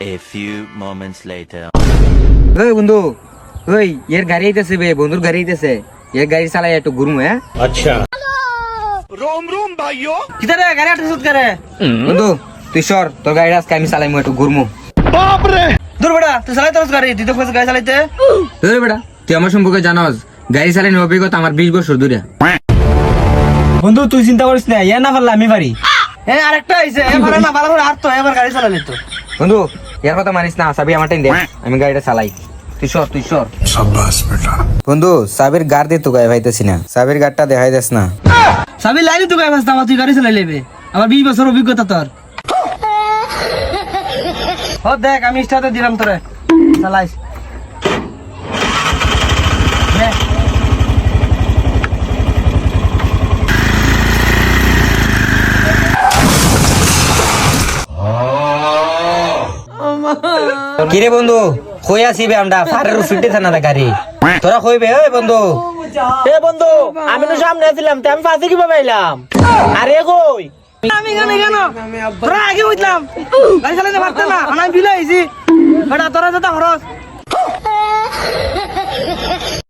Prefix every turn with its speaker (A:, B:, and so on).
A: few moments later.
B: ওই বন্ধু ওই এর গাড়ি আইতেছে বে বন্ধুর গাড়ি আইতেছে। এর গাড়ি চালাই একটু ঘুরমু হ্যাঁ
C: কিতারে গাড়ি আটকে সুদ করে
B: বন্ধু তুই সর তোর গাড়ি আজকে আমি চালাইমু একটু ঘুরমু
C: দূর বেটা তুই চালাইতে পারছিস গাড়ি তুই তো কইছিস গাড়ি চালাইতে।
B: ওই বেটা তুই আমার সম্পর্কে জানোস গাড়ি চালানোর অভিজ্ঞতা আমার বিশ বছর দূরে
C: বন্ধু তুই চিন্তা করিস না ইয়া না পারলে আমি পারি এ আরেকটা আইছে এ না ভালো করে আর তো এবার গাড়ি চালালি তো।
B: বন্ধু এর কথা মানিস না সাবি আমার টাইম দে। আমি গাড়িটা চালাই। তুই সর বন্ধু সাবির গাড় দিয়ে তো গায়ে ভাইতেছি না। সাবির গাড়টা দেখাই দেস না।
C: সাবির লাইনে তো গায়ে ভাসতাম তুই গাড়ি চালাই লেবে। আমার বিশ বছর অভিজ্ঞতা তোর। ও দেখ আমি স্টার্টে দিলাম তোরে। চালাইস নে।
B: কিরে বন্ধু? কই আসিবে আমরা? ফারের ফিটে থানা গাড়ি। তোরা কইবে হে বন্ধু।
C: এ বন্ধু আমি তো সামনে ছিলাম তো আমি ফাঁসি কীভাবে এলাম আরে কই? আমি কেন কেন? তোরা আগে বুঝলাম গাড়ি চালাতে পারতাম না আমি বিলে আইছি। বেটা তোরা যেটা খরচ